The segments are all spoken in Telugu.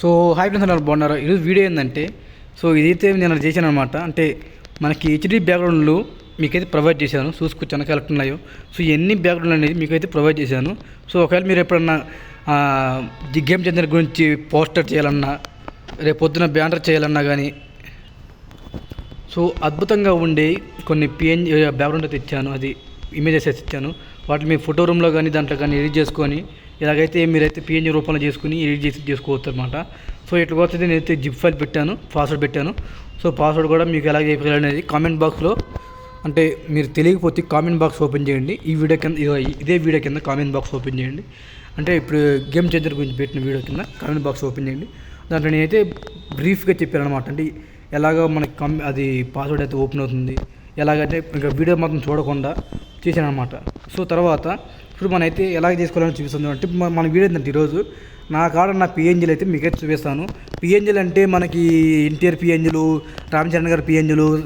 సో హాయ్ ఫ్రెండ్స్ అందరూ బాగున్నారు? ఈరోజు వీడియో ఏంటంటే సో ఇదైతే నేను చేశాను అనమాట అంటే మనకి హెచ్డి బ్యాక్గ్రౌండ్లు మీకైతే ప్రొవైడ్ చేశాను. చూసుకొచ్చి వెనక ఉన్నాయో. సో ఎన్ని బ్యాక్గ్రౌండ్ అనేది మీకైతే ప్రొవైడ్ చేశాను. సో ఒకవేళ మీరు ఎప్పుడన్నా గేమ్ చేంజర్ గురించి పోస్టర్ చేయాలన్నా రేపు పొద్దున బ్యానర్ చేయాలన్నా కానీ సో అద్భుతంగా ఉండే కొన్ని పిఎన్ బ్యాక్గ్రౌండ్ అయితే ఇచ్చాను అది ఇమేజెస్ అయితే ఇచ్చాను వాటిని మీ ఫోటో రూమ్లో కానీ దాంట్లో కానీ ఎడిట్ చేసుకొని ఇలాగైతే మీరైతే పిఎన్జీ రూపంలో చేసుకుని ఎడిట్ చేసి చేసుకోవచ్చు అనమాట సో ఇట్లా వస్తుంది నేనైతే జిప్ ఫైల్ పెట్టాను పాస్వర్డ్ పెట్టాను. సో పాస్వర్డ్ కూడా మీకు ఎలా అనేది కామెంట్ బాక్స్లో అంటే మీరు తెలియకపోతే కామెంట్ బాక్స్ ఓపెన్ చేయండి. ఈ వీడియో కింద ఇదే వీడియో కింద కామెంట్ బాక్స్ ఓపెన్ చేయండి. అంటే ఇప్పుడు గేమ్ చేంజర్ గురించి పెట్టిన వీడియో కింద కామెంట్ బాక్స్ ఓపెన్ చేయండి. దాంట్లో నేనైతే బ్రీఫ్గా చెప్పాను అనమాట అంటే ఎలాగో మనకి కం అది పాస్వర్డ్ అయితే ఓపెన్ అవుతుంది ఎలాగంటే ఇంకా వీడియో మాత్రం చూడకుండా చేశాను అనమాట సో తర్వాత ఇప్పుడు మనం అయితే ఎలాగ చేసుకోవాలని చూపిస్తుంది అంటే మన- వీడియో ఏంటంటే ఈరోజు నా కాడ నా పిఎన్జీలు అయితే మీకైతే చూపిస్తాను. పిఎన్జీలు అంటే మనకి ఎన్టీఆర్ పిఎన్జీలు రామచరణ్ గారి పిఎన్జీలు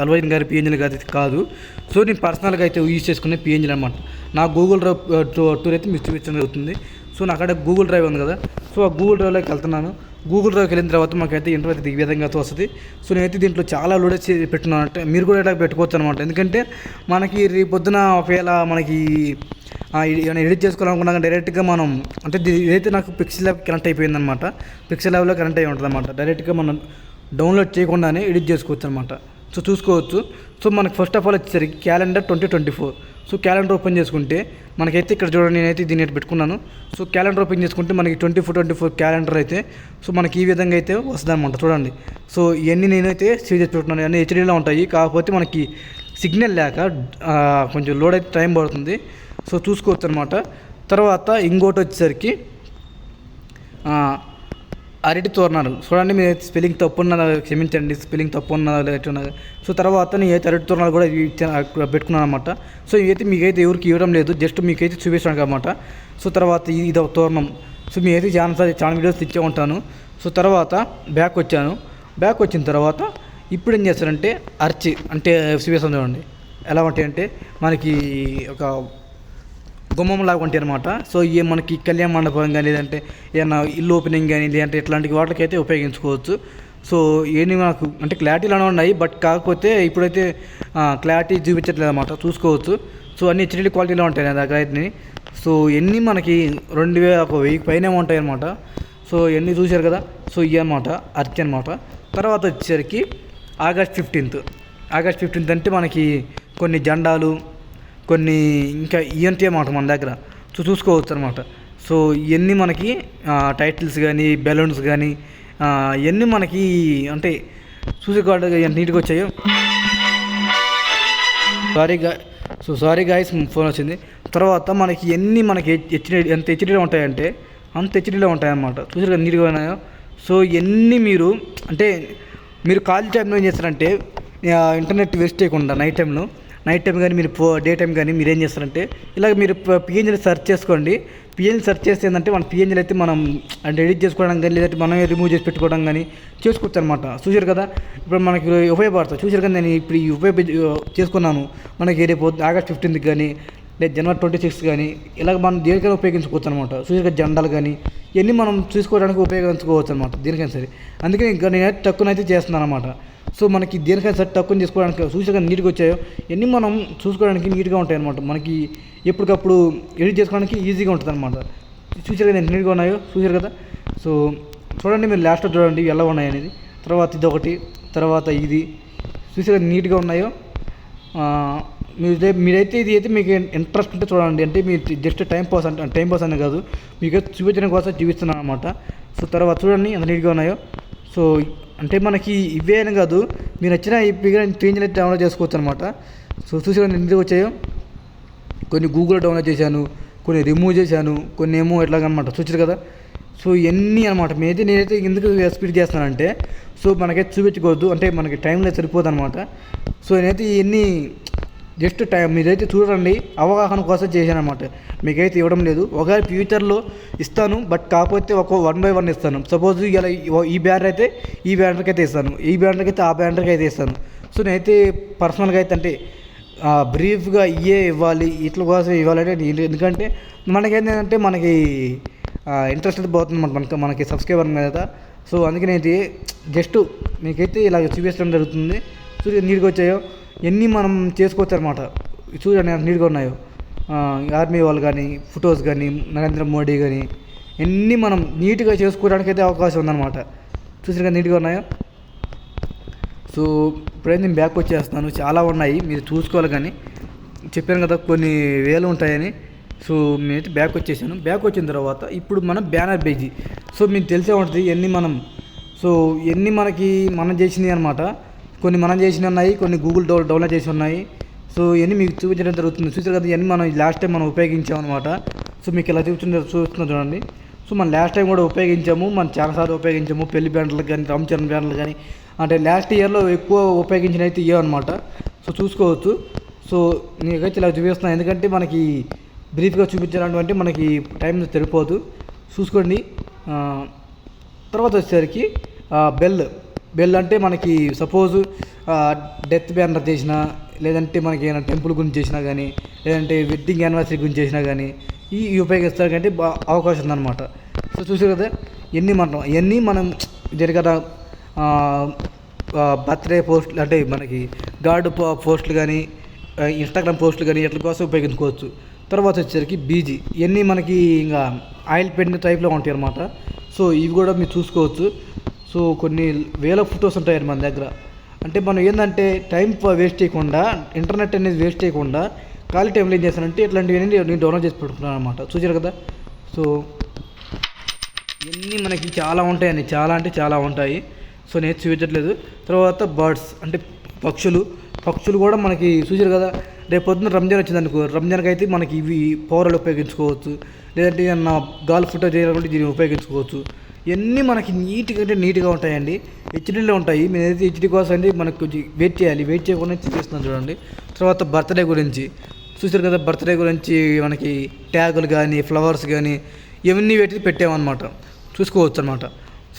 అల్వైన్ గారి పిఎన్జీలు కాదు కాదు. సో నేను పర్సనల్గా అయితే యూజ్ చేసుకునే పిఎన్జీలు అనమాట నా గూగుల్ డ్రైవ్ టూ- టూర్ అయితే మీకు చూపించడం జరుగుతుంది. సో నా కాడ గూగుల్ డ్రైవ్ ఉంది కదా. సో ఆ గూగుల్ డ్రైవ్లోకి వెళ్తున్నాను. గూగుల్లోకి వెళ్ళిన తర్వాత మాకైతే ఇంటర్వ్యూ అయితే ఈ విధంగా అయితే వస్తుంది. సో నేనైతే దీంట్లో చాలా లోడ్ చేసి పెట్టున్నాను అంటే మీరు కూడా ఇలా పెట్టుకోవచ్చు అనమాట ఎందుకంటే మనకి రేపు పొద్దున ఒకవేళ మనకి ఏమైనా ఎడిట్ చేసుకోవాలనుకున్నాక డైరెక్ట్గా మనం అంటే ఇదైతే నాకు పిక్సెల్ ల్యాబ్ కనెక్ట్ అయిపోయిందనమాట పిక్సెల్ ల్యాబ్లో కనెక్ట్ అయి ఉంటుంది అనమాట డైరెక్ట్గా మనం డౌన్లోడ్ చేయకుండానే ఎడిట్ చేసుకోవచ్చు అనమాట సో చూసుకోవచ్చు. సో మనకు ఫస్ట్ ఆఫ్ ఆల్ వచ్చేసరికి calendar twenty twenty four so calendar open చేసుకుంటే మనకైతే ఇక్కడ చూడండి నేనైతే దీన్ని పెట్టుకున్నాను. సో క్యాలెండర్ ఓపెన్ చేసుకుంటే మనకి twenty four twenty four calendar అయితే సో మనకి ఈ విధంగా అయితే వస్తుంది అనమాట చూడండి. సో ఇవన్నీ నేనైతే సేవ్ చేసి పెట్టుకున్నాను. అన్నీ హెచ్డీలో ఉంటాయి. కాకపోతే మనకి సిగ్నల్ లేక కొంచెం లోడ్ అయితే టైం పడుతుంది. సో చూసుకోవచ్చు అనమాట తర్వాత ఇంకోటి వచ్చేసరికి అరటి తోరణాలు. చూడండి మీరు స్పెల్లింగ్ తప్పు ఉన్నదా క్షమించండి స్పెల్లింగ్ తప్పు ఉన్నదా లేటున్నదా సో తర్వాత నేనైతే అరటి తోరణాలు కూడా పెట్టుకున్నాను అనమాట సో ఇవైతే మీకైతే ఎవరికి ఇవ్వడం లేదు జస్ట్ మీకైతే చూపిస్తాను అనమాట సో తర్వాత ఇది ఇది ఒక తోరణం. సో మీ చాలా చాలా వీడియోస్ ఇచ్చే ఉంటాను. సో తర్వాత బ్యాక్ వచ్చాను. బ్యాక్ వచ్చిన తర్వాత ఇప్పుడు ఏం చేస్తారంటే అర్చి అంటే చూపిస్తాను చూడండి. ఎలా ఉంటాయి అంటే మనకి ఒక గుమ్మం లాగా ఉంటాయి అనమాట సో ఇవి మనకి కళ్యాణ మండపం కానీ లేదంటే ఏదైనా ఇల్లు ఓపెనింగ్ కానీ లేదంటే ఇట్లాంటి వాటికి అయితే ఉపయోగించుకోవచ్చు. సో ఏమి నాకు అంటే క్లారిటీలోనే ఉన్నాయి. బట్ కాకపోతే ఇప్పుడైతే క్లారిటీ చూపించట్లేదు అనమాట చూసుకోవచ్చు. సో అన్ని హెచ్డీ క్వాలిటీలో ఉంటాయి నా దగ్గర అయితే సో ఎన్ని మనకి రెండు వేల ఒక వెయ్యి పైన ఉంటాయి అనమాట సో ఎన్ని చూశారు కదా? సో ఇవి అనమాట అర్చి అనమాట తర్వాత వచ్చేసరికి ఆగస్ట్ ఫిఫ్టీన్త్ ఆగస్ట్ ఫిఫ్టీన్త్ అంటే మనకి కొన్ని జెండాలు కొన్ని ఇంకా ఈఎన్టీ అన్నమాట మన దగ్గర. సో చూసుకోవచ్చు అనమాట సో ఇవన్నీ మనకి టైటిల్స్ కానీ బెలూన్స్ కానీ ఇవన్నీ మనకి అంటే చూసే కాడ ఎంత నీట్గా వచ్చాయో. సారీ గా సో సారీ గాయస్ ఫోన్ వచ్చింది. తర్వాత మనకి ఎన్ని మనకి హెచ్డి ఎంత హెచ్డీలో ఉంటాయంటే అంత హెచ్డీలో ఉంటాయన్నమాట. చూసారు కదా నీట్గా ఉన్నాయో. సో ఎన్ని మీరు అంటే మీరు ఖాళీ టైంలో ఏం చేస్తారంటే ఇంటర్నెట్ వేస్ట్ చేయకుండా నైట్ టైంలో నైట్ టైం కానీ మీరు పో డే టైం కానీ మీరు ఏం చేస్తారంటే ఇలాగ మీరు పిఎన్జీని సెర్చ్ చేసుకోండి. పిఎన్జీ సెర్చ్ చేస్తే ఏంటంటే మన పిఎన్జీలు అయితే మనం అంటే ఎడిట్ చేసుకోవడం కానీ లేదంటే మనమే రిమూవ్ చేసి పెట్టుకోవడం కానీ చేసుకోవచ్చు అనమాట చూసారు కదా? ఇప్పుడు మనకి ఉపయోగపడుతుంది చూసారు కదా? నేను ఇప్పుడు ఈ ఉపయోగ చేసుకున్నాను. మనకి రేపు ఆగస్ట్ ఫిఫ్టీన్త్ కానీ లేదా జనవరి ట్వంటీ సిక్స్త్ కానీ ఇలాగ మనం దేనికైనా ఉపయోగించుకోవచ్చు అనమాట చూసారు జెండాలు కానీ ఇవన్నీ మనం చూసుకోవడానికి ఉపయోగించుకోవచ్చు అనమాట దేనికైనా సరే. అందుకే ఇంకా నేనైతే తక్కువనైతే చేస్తున్నాను అనమాట సో మనకి దేనికైనా సరే తక్కువ చేసుకోవడానికి చూసాక నీట్గా వచ్చాయో ఇవన్నీ మనం చూసుకోవడానికి నీట్గా ఉంటాయి అనమాట మనకి ఎప్పటికప్పుడు ఎడిట్ చేసుకోవడానికి ఈజీగా ఉంటుంది అనమాట చూసారు కదా నీట్గా ఉన్నాయో చూసారు కదా? సో చూడండి మీరు లాస్ట్లో చూడండి ఎలా ఉన్నాయి అనేది. తర్వాత ఇది ఒకటి తర్వాత ఇది. చూసారు కదా నీట్గా ఉన్నాయో మీరు మీరైతే ఇది అయితే మీకు ఇంట్రెస్ట్ ఉంటే చూడండి. అంటే మీరు జస్ట్ టైం పాస్ అంటే టైం పాస్ అనే కాదు. మీకు చూపించడం కోసం చూపిస్తున్నాను అనమాట సో తర్వాత చూడండి ఎంత నీట్గా ఉన్నాయో. సో అంటే మనకి ఇవే అని కాదు మీరు నచ్చిన ఈ పేజీలు అయితే డౌన్లోడ్ చేసుకోవచ్చు అనమాట సో చూసి ఎందుకు వచ్చాయో. కొన్ని గూగుల్ డౌన్లోడ్ చేశాను కొన్ని రిమూవ్ చేశాను కొన్ని ఏమో ఎట్లాగనమాట చూసారు కదా? సో ఇవన్నీ అనమాట నేనైతే నేనైతే ఎందుకు స్పీడ్ చేస్తానంటే సో మనకైతే చూపించుకోవద్దు అంటే మనకి టైంలో సరిపోదు అనమాట సో నేనైతే ఇవన్నీ జస్ట్ టైం మీరైతే చూడండి అవగాహన కోసం చేశాను అనమాట మీకైతే ఇవ్వడం లేదు. ఒకవేళ ఫ్యూచర్లో ఇస్తాను బట్ కాకపోతే ఒక వన్ బై వన్ ఇస్తాను. సపోజ్ ఇలా ఈ బ్యానర్ అయితే ఈ బ్యానర్కి అయితే ఇస్తాను. ఈ బ్యానర్కి అయితే ఆ బ్యానర్కి అయితే ఇస్తాను. సో నేనైతే పర్సనల్గా అయితే అంటే బ్రీఫ్గా ఇయే ఇవ్వాలి ఇట్ల కోసం ఇవ్వాలంటే నేను- ఎందుకంటే మనకేంటంటే మనకి ఇంట్రెస్ట్ అయితే పోతుంది మనకి మనకి సబ్స్క్రైబర్ కదా సో అందుకని జస్ట్ మీకైతే ఇలా చూపించడం జరుగుతుంది. సో నీట్గా వచ్చాయో ఎన్ని మనం చేసుకోవచ్చు అనమాట చూడండి నీట్గా ఉన్నాయో. ఆర్మీ వాళ్ళు కానీ ఫొటోస్ కానీ నరేంద్ర మోడీ కానీ ఎన్ని మనం నీట్గా చేసుకోవడానికి అయితే అవకాశం ఉందన్నమాట. చూసిన కదా నీట్గా ఉన్నాయో. సో ఇప్పుడైతే నేను బ్యాక్ వచ్చేస్తున్నాను. చాలా ఉన్నాయి మీరు చూసుకోవాలి కానీ. చెప్పాను కదా కొన్ని వేలు ఉంటాయని. సో నేనైతే బ్యాక్ వచ్చేసాను. బ్యాక్ వచ్చిన తర్వాత ఇప్పుడు మనం బ్యానర్ పేజీ. సో మీకు తెలిసే ఉంటుంది ఎన్ని మనం. సో ఎన్ని మనకి మనం చేసినవి అనమాట కొన్ని మనం చేసిన ఉన్నాయి కొన్ని గూగుల్ డౌ డౌన్లోడ్ చేసి ఉన్నాయి. సో ఇవన్నీ మీకు చూపించడం జరుగుతుంది. చూసారు కదా ఇవన్నీ మనం లాస్ట్ టైం మనం ఉపయోగించాం అనమాట సో మీకు ఇలా చూపించిన చూస్తున్నా చూడండి. సో మనం లాస్ట్ టైం కూడా ఉపయోగించాము. మనం చాలాసార్లు ఉపయోగించాము. పెళ్ళి బ్యాండ్లకు కానీ రామ్ చరణ్ బ్యాండ్లు కానీ. అంటే లాస్ట్ ఇయర్లో ఎక్కువ ఉపయోగించిన అయితే ఇయో అనమాట సో చూసుకోవచ్చు. సో నీకైతే ఇలా చూపిస్తున్నాను ఎందుకంటే మనకి బ్రీఫ్గా చూపించాలంటే మనకి టైం సరిపోదు. చూసుకోండి. తర్వాత వచ్చేసరికి బెల్ బెల్ అంటే మనకి సపోజ్ డెత్ బ్యానర్ చేసినా లేదంటే మనకి ఏమైనా టెంపుల్ గురించి చేసినా కానీ లేదంటే వెడ్డింగ్ యానివర్సరీ గురించి చేసినా కానీ ఈ ఉపయోగిస్తారు కంటే అవకాశం ఉందన్నమాట. సో చూసారు కదా ఎన్ని మనం ఇవన్నీ మనం జరిగిన బర్త్డే పోస్ట్లు అంటే మనకి గార్డు పోస్టులు కానీ ఇన్స్టాగ్రామ్ పోస్టులు కానీ ఇట్ల కోసం ఉపయోగించుకోవచ్చు. తర్వాత వచ్చేసరికి బీజీ ఇవన్నీ మనకి ఇంకా ఆయిల్ పెయింట్ టైప్లో ఉంటాయి అన్నమాట సో ఇవి కూడా మీరు చూసుకోవచ్చు. సో కొన్ని వేల ఫొటోస్ ఉంటాయి మన దగ్గర. అంటే మనం ఏంటంటే టైం వేస్ట్ చేయకుండా ఇంటర్నెట్ అనేది వేస్ట్ చేయకుండా ఖాళీ టైంలో ఏం చేస్తానంటే ఇట్లాంటివి నేను డౌన్లోడ్ చేసి పెట్టుకున్నాను అనమాట చూసారు కదా? సో ఇవన్నీ మనకి చాలా ఉంటాయండి. చాలా అంటే చాలా ఉంటాయి. సో నేను చూపించట్లేదు. తర్వాత బర్డ్స్ అంటే పక్షులు. పక్షులు కూడా మనకి చూసారు కదా? రేపు పొద్దున్న రంజాన్ వచ్చింది అనుకో రంజాన్కి అయితే మనకి ఇవి పౌరలు ఉపయోగించుకోవచ్చు. లేదంటే ఏమన్నా గాల్ ఫోటో చేయాలంటే దీన్ని ఉపయోగించుకోవచ్చు. ఇవన్నీ మనకి నీట్గా అంటే నీట్గా ఉంటాయండి. హెచ్డీలో ఉంటాయి. నేనైతే హెచ్డీ కోసం అంటే మనకు కొంచెం వెయిట్ చేయాలి. వెయిట్ చేయకుండా చేస్తున్నాం చూడండి. తర్వాత బర్త్డే గురించి. చూసారు కదా బర్త్డే గురించి మనకి ట్యాగులు కానీ ఫ్లవర్స్ కానీ ఇవన్నీ పెట్టి పెట్టామన్నమాట. చూసుకోవచ్చు అనమాట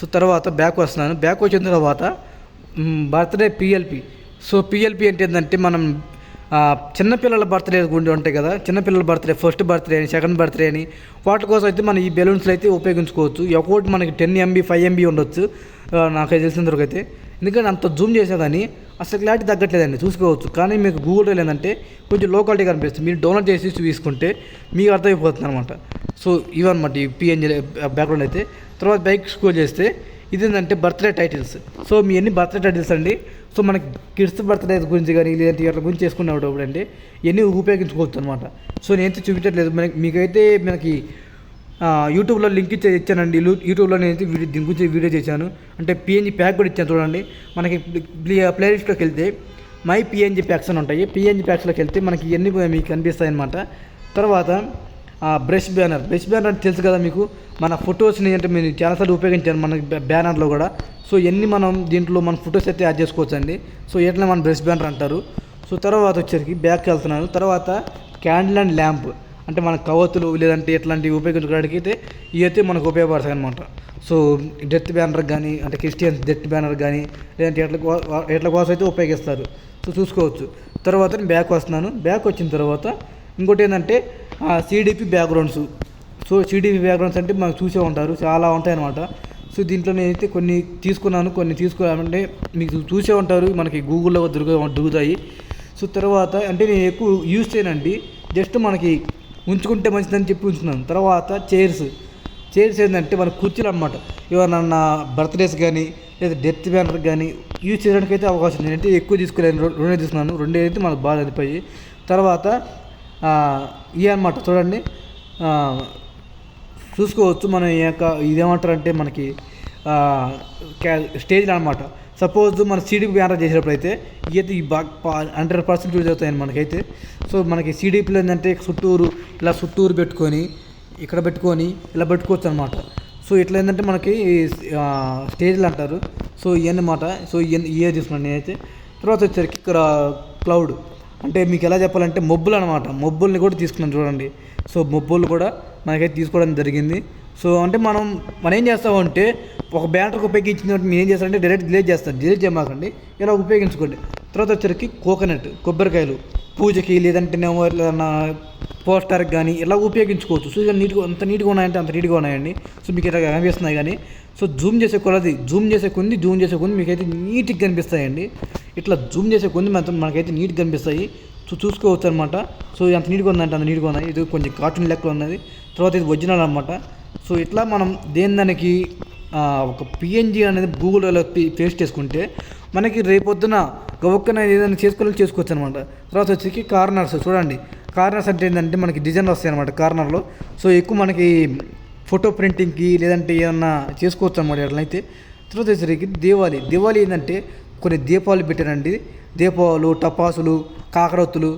సో తర్వాత బ్యాక్ వస్తున్నాను. బ్యాక్ వచ్చిన తర్వాత బర్త్డే పిఎల్పి. సో పిఎల్పి అంటే ఏంటంటే మనం చిన్నపిల్లల బర్త్డే గుండి ఉంటాయి కదా చిన్నపిల్లల బర్త్డే ఫస్ట్ బర్త్డే అని సెకండ్ బర్త్డే అని వాటి కోసం అయితే మనం ఈ బెలూన్స్లో అయితే ఉపయోగించుకోవచ్చు. ఒక్కోటి మనకి టెన్ ఎంబీ ఫైవ్ ఎంబీ ఉండొచ్చు నాకైతే నాకు తెలిసిన వరకు అయితే ఎందుకంటే అంత జూమ్ చేసేదాన్ని అసలు క్లారిటీ తగ్గట్లేదండి చూసుకోవచ్చు. కానీ మీకు గూగుల్ లేదంటే ఏంటంటే కొంచెం లో క్వాలిటీ కనిపిస్తుంది. మీరు డౌన్లోడ్ చేసి తీసుకుంటే మీకు అర్థమైపోతుంది అనమాట సో ఇవన్నమాట ఈ పిఎన్జీ బ్యాక్గ్రౌండ్ అయితే. తర్వాత బైక్ స్కోర్ చేస్తే ఇది ఏంటంటే బర్త్డే టైటిల్స్. సో మీ అన్ని బర్త్డే టైటిల్స్ అండి? సో మనకి కిడ్స్ బర్త్డే గురించి కానీ లేదంటే ఇట్లా గురించి చేసుకున్నప్పుడు అంటే ఇవన్నీ ఉపయోగించుకోవచ్చు అనమాట సో నేనైతే చూపించట్లేదు. మనకి మీకైతే మనకి యూట్యూబ్లో లింక్ ఇచ్చే ఇచ్చానండి. యూట్యూబ్లో నేనైతే వీడియో దీని గురించి వీడియో చేశాను. అంటే పిఎన్జీ ప్యాక్ కూడా ఇచ్చాను చూడండి. మనకి ప్లే- ప్లేలిస్ట్లోకి వెళ్తే మై పిఎన్జీ ప్యాక్స్ అని ఉంటాయి. పిఎన్జీ ప్యాక్స్లోకి వెళ్తే మనకి ఇవన్నీ మీకు కనిపిస్తాయి అనమాట తర్వాత బ్రష్ బ్యానర్. బ్రష్ బ్యానర్ అంటే తెలుసు కదా మీకు? మన ఫొటోస్ని అంటే మీరు చాలాసార్లు ఉపయోగించాను మన బ్యానర్లో కూడా. సో ఎన్ని మనం దీంట్లో మన ఫొటోస్ అయితే యాడ్ చేసుకోవచ్చు అండి సో ఎట్లా మన బ్రష్ బ్యానర్ అంటారు? సో తర్వాత వచ్చేసరికి బ్యాక్కి వెళ్తున్నాను. తర్వాత క్యాండిల్ అండ్ ల్యాంప్. అంటే మన కవతులు లేదంటే ఇట్లాంటివి ఉపయోగించుకోవడానికి అయితే ఇవి అయితే మనకు ఉపయోగపడతాయి అనమాట సో డెత్ బ్యానర్ కానీ అంటే క్రిస్టియన్స్ డెత్ బ్యానర్ కానీ లేదంటే ఎట్ల ఎట్ల కోసం అయితే ఉపయోగిస్తారు. సో చూసుకోవచ్చు. తర్వాత నేను బ్యాక్ వస్తున్నాను. బ్యాక్ వచ్చిన తర్వాత ఇంకోటి ఏంటంటే CDP backgrounds so CDP backgrounds అంటే మనకు చూసే ఉంటారు చాలా ఉంటాయి అనమాట సో దీంట్లో నేనైతే కొన్ని తీసుకున్నాను కొన్ని తీసుకోవాలంటే మీకు చూసే ఉంటారు మనకి గూగుల్లో దొరుకు దొరుకుతాయి. సో తర్వాత అంటే నేను ఎక్కువ యూజ్ చేయనండి జస్ట్ మనకి ఉంచుకుంటే మంచిదని చెప్పి ఉంచున్నాను తర్వాత చైర్స్ చైర్స్ ఏంటంటే మన కుర్చీలు అనమాట ఎవరన్నా బర్త్డేస్ కానీ లేదా డెత్ బ్యానర్ కానీ యూజ్ చేయడానికి అయితే అవకాశం ఉంది. నేనైతే ఎక్కువ తీసుకోలేను రెం- రెండే తీసుకున్నాను రెండే అయితే మనకు బాగా అనిపోయి తర్వాత ఇవి అనమాట చూడండి. చూసుకోవచ్చు మనం ఈ యొక్క ఇదేమంటారంటే మనకి స్టేజ్లు అనమాట సపోజ్ మన సీడీ బ్యానర్ చేసేటప్పుడు అయితే ఇవైతే ఈ బాగా హండ్రెడ్ పర్సెంట్ యూజ్ అవుతాయండి మనకైతే. సో మనకి సీడీపీలో ఏంటంటే చుట్టూరు ఇలా చుట్టూరు పెట్టుకొని ఇక్కడ పెట్టుకొని ఇలా పెట్టుకోవచ్చు అనమాట సో ఇట్లా ఏంటంటే మనకి స్టేజ్లు అంటారు. సో ఇవన్నమాట సో ఇవన్నీ ఇవే తీసుకున్నాను నేనైతే. తర్వాత వచ్చేసరికి ఇక్కడ క్లౌడ్ అంటే మీకు ఎలా చెప్పాలంటే మబ్బులు అనమాట మబ్బుల్ని కూడా తీసుకున్నాం చూడండి. సో మబ్బులు కూడా మనకైతే తీసుకోవడం జరిగింది. సో అంటే మనం మనం ఏం చేస్తామంటే ఒక బ్యాటర్కి ఉపయోగించిన తర్వాత మీరు ఏం చేస్తారంటే డైరెక్ట్ డిలీట్ చేస్తారు. డిలీట్ చేయమాకండి. ఇలా ఉపయోగించుకోండి. తర్వాత వచ్చరికి కోకోనట్ కొబ్బరికాయలు. పూజకి లేదంటేనేమో ఏదన్నా పోస్టర్కి కానీ ఇలా ఉపయోగించుకోవచ్చు. సో ఇలా నీట్గా అంత నీట్గా ఉన్నాయంటే అంత నీట్గా ఉన్నాయండి. సో మీకు ఇలా కనిపిస్తున్నాయి కానీ సో జూమ్ చేసే కొలది జూమ్ చేసే కొన్ని జూమ్ చేసే కొన్ని మీకైతే నీట్గా కనిపిస్తాయండి. ఇట్లా జూమ్ చేసే కొన్ని మాత్రం మనకైతే నీట్గా కనిపిస్తాయి. సో చూసుకోవచ్చు అనమాట సో అంత నీట్గా ఉందంటే అంత నీట్గా ఉన్నాయి. ఇది కొంచెం కార్టూన్ లెక్క ఉన్నది. తర్వాత ఇది ఒరిజినల్ అనమాట సో ఇట్లా మనం దేని దానికి ఒక పిఎన్జి అనేది గూగుల్లో పేస్ట్ చేసుకుంటే మనకి రేపొద్దున గవక్కన ఏదైనా చేసుకోవాలి చేసుకోవచ్చు అనమాట తర్వాత వచ్చేసి కార్నర్స్ చూడండి. కార్నర్స్ అంటే ఏంటంటే మనకి డిజైన్ వస్తాయి అనమాట కార్నర్లో. సో ఎక్కువ మనకి ఫోటో ప్రింటింగ్కి లేదంటే ఏదన్నా చేసుకోవచ్చు అనమాట ఎట్లయితే తర్వాత వచ్చేసరికి దీవాళి. దివాళీ ఏంటంటే కొన్ని దీపాలు పెట్టారండి. దీపాలు టపాసులు కాకరొత్తులు.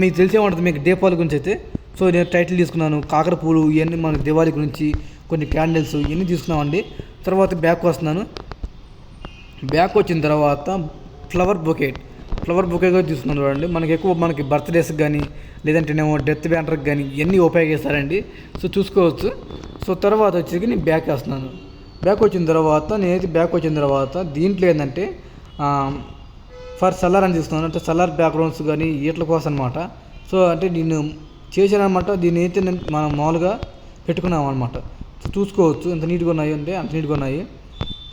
మీకు తెలిసే ఉంటుంది మీకు దీపాల గురించి అయితే. సో నేను టైటిల్ తీసుకున్నాను. కాకర పూలు ఇవన్నీ మనకి దివాళి గురించి కొన్ని క్యాండిల్స్ ఇవన్నీ తీసుకున్నామండి. తర్వాత బ్యాక్ వస్తున్నాను. బ్యాక్ వచ్చిన తర్వాత ఫ్లవర్ బొకేట్. ఫ్లవర్ బొకేగా తీసుకున్నాను చూడండి. మనకి ఎక్కువ మనకి బర్త్డేస్కి కానీ లేదంటేనేమో డెత్ బ్యానర్కి కానీ ఇవన్నీ ఉపయోగిస్తారండి సో చూసుకోవచ్చు. సో తర్వాత వచ్చేసి నేను బ్యాక్ వేస్తున్నాను. బ్యాక్ వచ్చిన తర్వాత నేనైతే బ్యాక్ వచ్చిన తర్వాత దీంట్లో ఏంటంటే ఫర్ సలార్ అని తీసుకున్నాను. అంటే సలార్ బ్యాక్గ్రౌండ్స్ కానీ వీటి కోసం అనమాట సో అంటే నేను చేశాను అనమాట దీన్ని అయితే నేను మనం మామూలుగా పెట్టుకున్నాం అనమాట చూసుకోవచ్చు. ఎంత నీట్గా ఉన్నాయి అంటే అంత నీట్గా ఉన్నాయి.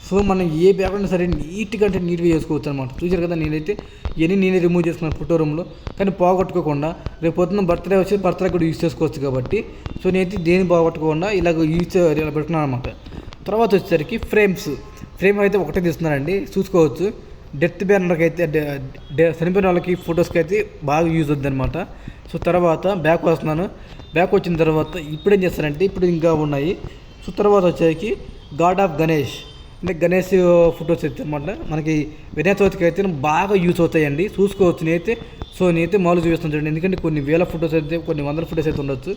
సో మనం ఏ బ్యాక్గ్రౌండ్ సరే నీట్గా అంటే నీట్గా చేసుకోవచ్చు అనమాట చూసారు కదా నేనైతే ఇవన్నీ నేనే రిమూవ్ చేసుకున్నాను ఫోటో రూమ్లో కానీ పోగొట్టుకోకుండా రేపు పొద్దున్న బర్త్డే వచ్చి బర్త్డే కూడా యూజ్ చేసుకోవచ్చు కాబట్టి. సో నేనైతే దేని పోగొట్టుకోకుండా ఇలాగ యూజ్ ఇలా పెట్టుకున్నాను అనమాట తర్వాత వచ్చేసరికి ఫ్రేమ్స్. ఫ్రేమ్ అయితే ఒకటే తీస్తున్నానండి. చూసుకోవచ్చు. డెత్ బ్యానర్కి అయితే చనిపోయిన వాళ్ళకి ఫొటోస్కి అయితే బాగా యూజ్ అవుతుంది అనమాట సో తర్వాత బ్యాక్ వస్తున్నాను. బ్యాక్ వచ్చిన తర్వాత ఇప్పుడు ఏం చేస్తానంటే ఇప్పుడు ఇంకా ఉన్నాయి. సో తర్వాత వచ్చేసరికి గాడ్ ఆఫ్ గణేష్. అంటే గణేష్ ఫొటోస్ అయితే అనమాట మనకి వినాయక చవితికి అయితే బాగా యూజ్ అవుతాయండి. చూసుకోవచ్చు నేనైతే. సో నేనైతే మామూలు చూపిస్తాను చూడండి. ఎందుకంటే కొన్ని వేల ఫొటోస్ అయితే కొన్ని వందల ఫొటోస్ అయితే ఉండొచ్చు.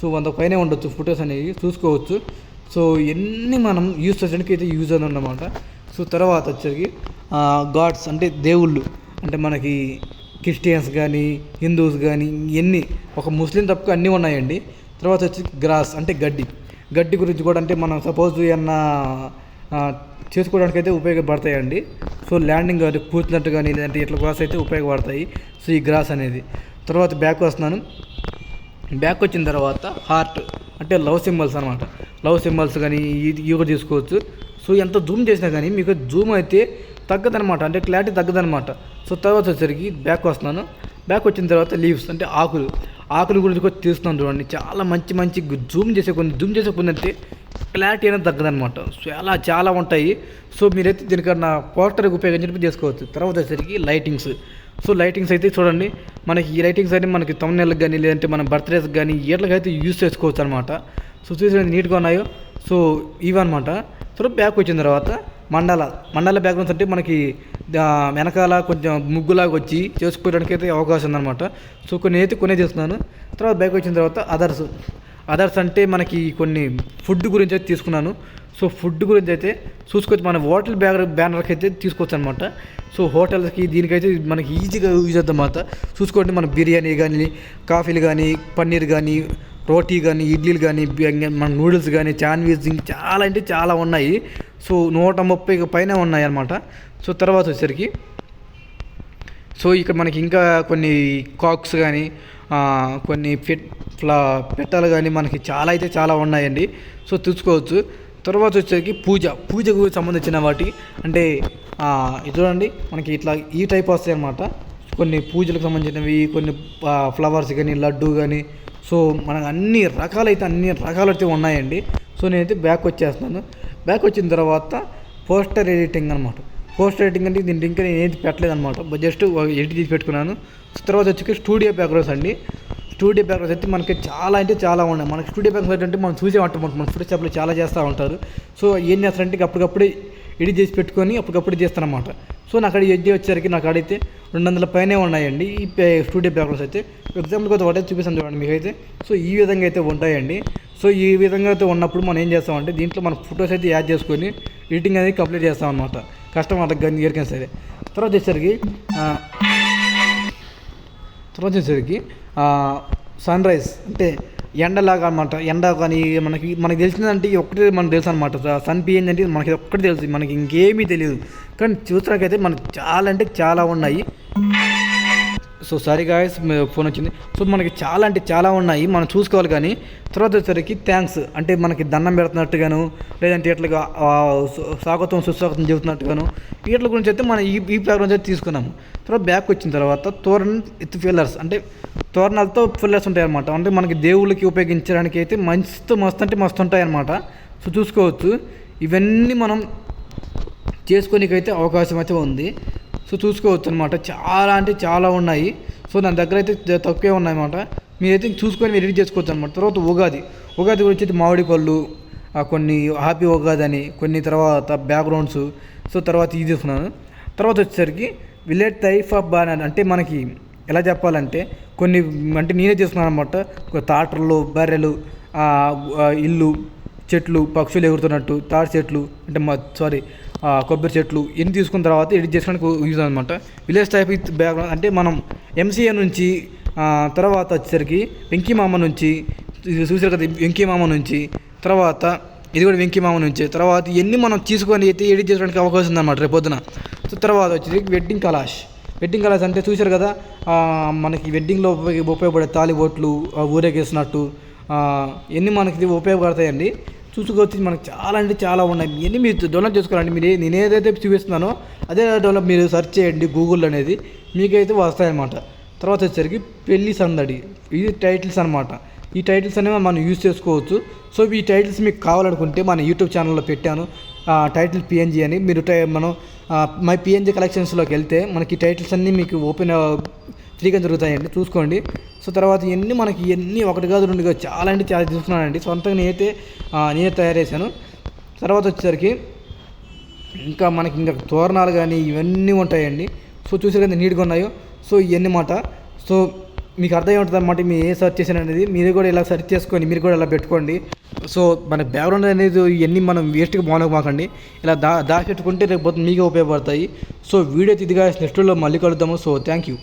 సో వంద పైనే ఉండొచ్చు ఫొటోస్ అనేవి. చూసుకోవచ్చు. సో ఎన్ని మనం యూజ్ చేయడానికి అయితే యూజ్ అని అన్నమాట. సో తర్వాత వచ్చేసరికి గాడ్స్ అంటే దేవుళ్ళు. అంటే మనకి క్రిస్టియన్స్ కానీ హిందూస్ కానీ ఇవన్నీ ఒక ముస్లిం తప్పక అన్నీ ఉన్నాయండి. తర్వాత వచ్చి గ్రాస్ అంటే గడ్డి. గడ్డి గురించి కూడా అంటే మనం సపోజ్ ఏమన్నా చేసుకోవడానికి అయితే ఉపయోగపడతాయండి. సో ల్యాండింగ్ అది కూర్చున్నట్టు కానీ లేదంటే ఇట్లా గ్రాస్ అయితే ఉపయోగపడతాయి. సో ఈ గ్రాస్ అనేది. తర్వాత బ్యాక్ వస్తున్నాను. బ్యాక్ వచ్చిన తర్వాత హార్ట్ అంటే లవ్ సింబల్స్ అనమాట లవ్ సింబల్స్ కానీ ఇది ఇవి కూడా తీసుకోవచ్చు. సో ఎంత జూమ్ చేసినా కానీ మీకు జూమ్ అయితే తగ్గదనమాట అంటే క్లారిటీ తగ్గదనమాట సో తర్వాత వచ్చేసరికి బ్యాక్ వస్తున్నాను. బ్యాక్ వచ్చిన తర్వాత లీవ్స్ అంటే ఆకులు. ఆకులు గురించి కూడా తీస్తున్నాను చూడండి. చాలా మంచి మంచి జూమ్ చేసే కొన్ని జూమ్ చేసే కొన్ని అంటే క్లారిటీ అనేది తగ్గదనమాట సో అలా చాలా ఉంటాయి. సో మీరైతే దీనికన్నా పోస్టర్ ఉపయోగించి చేసుకోవచ్చు. తర్వాత వచ్చేసరికి లైటింగ్స్. సో లైటింగ్స్ అయితే చూడండి. మనకి ఈ లైటింగ్స్ అయితే మనకి తమ్ముళ్ళకి కానీ లేదంటే మన బర్త్డేస్ కానీ వీటికైతే యూస్ చేసుకోవచ్చు అనమాట సో చూసి నీట్గా ఉన్నాయో. సో ఇవన్నమాట. సో బ్యాక్ వచ్చిన తర్వాత మండల. మండల బ్యాక్గ్రౌండ్స్ అంటే మనకి వెనకాల కొంచెం ముగ్గులాగా వచ్చి చేసుకోవడానికి అయితే అవకాశం ఉందన్నమాట. సో కొన్ని అయితే కొనే చేస్తున్నాను తర్వాత బ్యాక్ వచ్చిన తర్వాత అదర్స్ అదర్స్ అంటే మనకి కొన్ని ఫుడ్ గురించి అయితే తీసుకున్నాను. సో ఫుడ్ గురించి అయితే చూసుకోవచ్చు. మన హోటల్ బ్యానర్ బ్యానర్కి అయితే తీసుకోవచ్చు అనమాట సో హోటల్స్కి దీనికైతే మనకి ఈజీగా యూజ్ అవుతుంది అన్నమాట. చూసుకోండి మన బిర్యానీ కానీ కాఫీలు కానీ పన్నీర్ కానీ రోటీ కానీ ఇడ్లీలు కానీ మన నూడిల్స్ కానీ చాండ్విచ్ ఇంకా చాలా అంటే చాలా ఉన్నాయి. సో నూట ముప్పై పైన ఉన్నాయి అనమాట సో తర్వాత వచ్చేసరికి సో ఇక్కడ మనకి ఇంకా కొన్ని కాక్స్ కానీ కొన్ని ఫిట్ ఫ్లా పెట్టాలు కానీ మనకి చాలా అయితే చాలా ఉన్నాయండి. సో చూసుకోవచ్చు తర్వాత వచ్చేసరికి పూజ పూజకు సంబంధించిన వాటి. అంటే ఇది చూడండి మనకి ఇట్లా ఈ టైప్ వస్తాయి అన్నమాట. కొన్ని పూజలకు సంబంధించినవి కొన్ని ఫ్లవర్స్ కానీ లడ్డు కానీ సో మనకు అన్ని రకాలైతే అన్ని రకాలైతే ఉన్నాయండి. సో నేనైతే బ్యాక్ వచ్చేస్తున్నాను. బ్యాక్ వచ్చిన తర్వాత పోస్టర్ ఎడిటింగ్ అనమాట పోస్ట్ ఎడిటింగ్ అంటే దీని ఇంకా నేను ఏది పెట్టలేదు అనమాట జస్ట్ ఎడిట్ చేసి పెట్టుకున్నాను. తర్వాత వచ్చి స్టూడియో బ్యాక్గ్రౌండ్స్ అండి. స్టూడియో బ్యాక్గ్రౌండ్స్ అయితే మనకి చాలా అంటే చాలా ఉన్నాయి. మనకి స్టూడియో బ్యాక్గ్రౌండ్స్ అంటే మనం చూసే ఉంటాం మన ఫోటోషాప్లో చాలా చేస్తూ ఉంటారు. సో ఏం చేస్తారంటే అప్పటికప్పుడే ఎడిట్ చేసి పెట్టుకొని అప్పటికప్పుడు అనమాట సో నాకు అక్కడ ఎడ్జి వచ్చేసరికి నాకు అడిగితే రెండు వందల పైనే ఉన్నాయండి. ఈ స్టూడియో బ్యాక్గ్రౌండ్స్ అయితే. ఎగ్జాంపుల్ కొత్త ఒకటే చూపిస్తాను చూడండి మీకైతే. సో ఈ విధంగా అయితే ఉంటాయండి. సో ఈ విధంగా అయితే ఉన్నప్పుడు మనం ఏం చేస్తామంటే దీంట్లో మన ఫొటోస్ అయితే యాడ్ చేసుకొని ఎడిటింగ్ అనేది కంప్లీట్ చేస్తాం అనమాట కస్టమర్లకు కానీ ఎవరికైనా సరే. తర్వాత వచ్చేసరికి తర్వాత వచ్చేసరికి సన్ రైజ్ అంటే ఎండలాగా అనమాట ఎండ కానీ మనకి మనకి తెలిసిందంటే ఒకటే మనకు తెలుసు అనమాట సన్ పిఎన్ అంటే మనకి ఒక్కటి తెలుసు. మనకి ఇంకేమీ తెలియదు. కానీ చూసినాకైతే మనకి చాలా అంటే చాలా ఉన్నాయి. సో సారీ గాయస్ ఫోన్ వచ్చింది. సో మనకి చాలా అంటే చాలా ఉన్నాయి. మనం చూసుకోవాలి కానీ తర్వాత వచ్చేసరికి థ్యాంక్స్ అంటే మనకి దండం పెడుతున్నట్టుగాను లేదంటే ఇట్లా స్వాగతం సుస్వాగతం చెబుతున్నట్టుగాను వీటి గురించి అయితే మనం ఈ ఈ ప్రోగ్రామ్ అయితే తీసుకున్నాము. తర్వాత బ్యాక్ వచ్చిన తర్వాత తోరణ విత్ ఫిల్లర్స్ అంటే తోరణాలతో ఫిల్లర్స్ ఉంటాయి అనమాట అంటే మనకి దేవుళ్ళకి ఉపయోగించడానికి అయితే మస్తు మస్తు అంటే మస్తు ఉంటాయి అనమాట సో చూసుకోవచ్చు. ఇవన్నీ మనం చేసుకోనికైతే అవకాశం అయితే ఉంది. సో చూసుకోవచ్చు అనమాట చాలా అంటే చాలా ఉన్నాయి. సో నా దగ్గర అయితే తక్కువే ఉన్నాయన్నమాట. మీరైతే చూసుకొని మీరు ఎడిట్ చేసుకోవచ్చు అనమాట తర్వాత ఉగాది. ఉగాది గురించి అయితే మామిడి పళ్ళు కొన్ని హ్యాపీ ఉగాది అని కొన్ని తర్వాత బ్యాక్గ్రౌండ్స్. సో తర్వాత ఇది తీసుకున్నాను తర్వాత వచ్చేసరికి విలేజ్ టైప్ ఆఫ్ బాన్ అంటే మనకి ఎలా చెప్పాలంటే కొన్ని అంటే నేనే చేస్తున్నాను అనమాట తాటర్లు బర్రెలు ఇల్లు చెట్లు పక్షులు ఎగురుతున్నట్టు తాటి చెట్లు అంటే మా సారీ కొబ్బరి చెట్లు ఇన్ని తీసుకున్న తర్వాత ఎడిట్ చేసుకోవడానికి యూజ్ అనమాట విలేజ్ టైప్ విత్ బ్యాక్గ్రౌండ్ అంటే మనం ఎంసీఏ నుంచి తర్వాత వచ్చేసరికి వెంకీ మామ నుంచి చూసారు కదా వెంకీ మామ నుంచి తర్వాత ఇది కూడా వెంకీ మామ నుంచి తర్వాత ఇవన్నీ మనం తీసుకొని అయితే ఎడిట్ చేసుకోవడానికి అవకాశం ఉందన్నమాట రేపు పొద్దున. సో తర్వాత వచ్చేది వెడ్డింగ్ కలాష్. వెడ్డింగ్ కలాష్ అంటే చూశారు కదా మనకి వెడ్డింగ్లో ఉపయోగ ఉపయోగపడే తాలిబొట్లు ఆ, ఊరేగేసినట్టు ఎన్ని మనకి ఇది ఉపయోగపడతాయండి. చూసుకోవచ్చు మనకి చాలా అంటే చాలా ఉన్నాయి. ఇవన్నీ మీరు డెవలప్ చేసుకోవాలండి మీరు నేను ఏదైతే చూపిస్తున్నానో అదే డెవలప్ మీరు సెర్చ్ చేయండి గూగుల్ అనేది. మీకైతే వస్తాయన్నమాట. తర్వాత వచ్చేసరికి పెళ్ళి సందడి. ఇది టైటిల్స్ అనమాట ఈ టైటిల్స్ అనేవి మనం యూజ్ చేసుకోవచ్చు. సో ఈ టైటిల్స్ మీకు కావాలనుకుంటే మన యూట్యూబ్ ఛానల్లో పెట్టాను. టైటిల్ పిఎన్జీ అని. మీరు టై మనం మై పిఎన్జీ కలెక్షన్స్లోకి వెళ్తే మనకి టైటిల్స్ అన్నీ మీకు ఓపెన్ ఫ్రీగా దొరుకుతాయండి. చూసుకోండి. సో తర్వాత ఇవన్నీ మనకి ఇవన్నీ ఒకటి కాదు రెండు కాదు చాలా అంటే చాలా తీసుకున్నానండి. సొంతంగా నేనైతే నేనే తయారు చేశాను. తర్వాత వచ్చేసరికి ఇంకా మనకి ఇంకా తోరణాలు కానీ ఇవన్నీ ఉంటాయండి. సో చూసారు కదా నీట్గా ఉన్నాయో. సో ఇవన్నీ మాట సో మీకు అర్థం ఉంటుంది అనమాట మీరు ఏ సెర్చ్ చేశాను అనేది. మీరు కూడా ఇలా సెర్చ్ చేసుకొని మీరు కూడా ఇలా పెట్టుకోండి. సో మన బ్యాక్గ్రౌండ్ అనేది ఇవన్నీ మనం వేస్ట్గా మాకండి. ఇలా దా దాచిపెట్టుకుంటే రేపు మీకు ఉపయోగపడతాయి. సో వీడియో ఇదిగా నెక్స్ట్లో మళ్ళీ కలుద్దాము. So thank you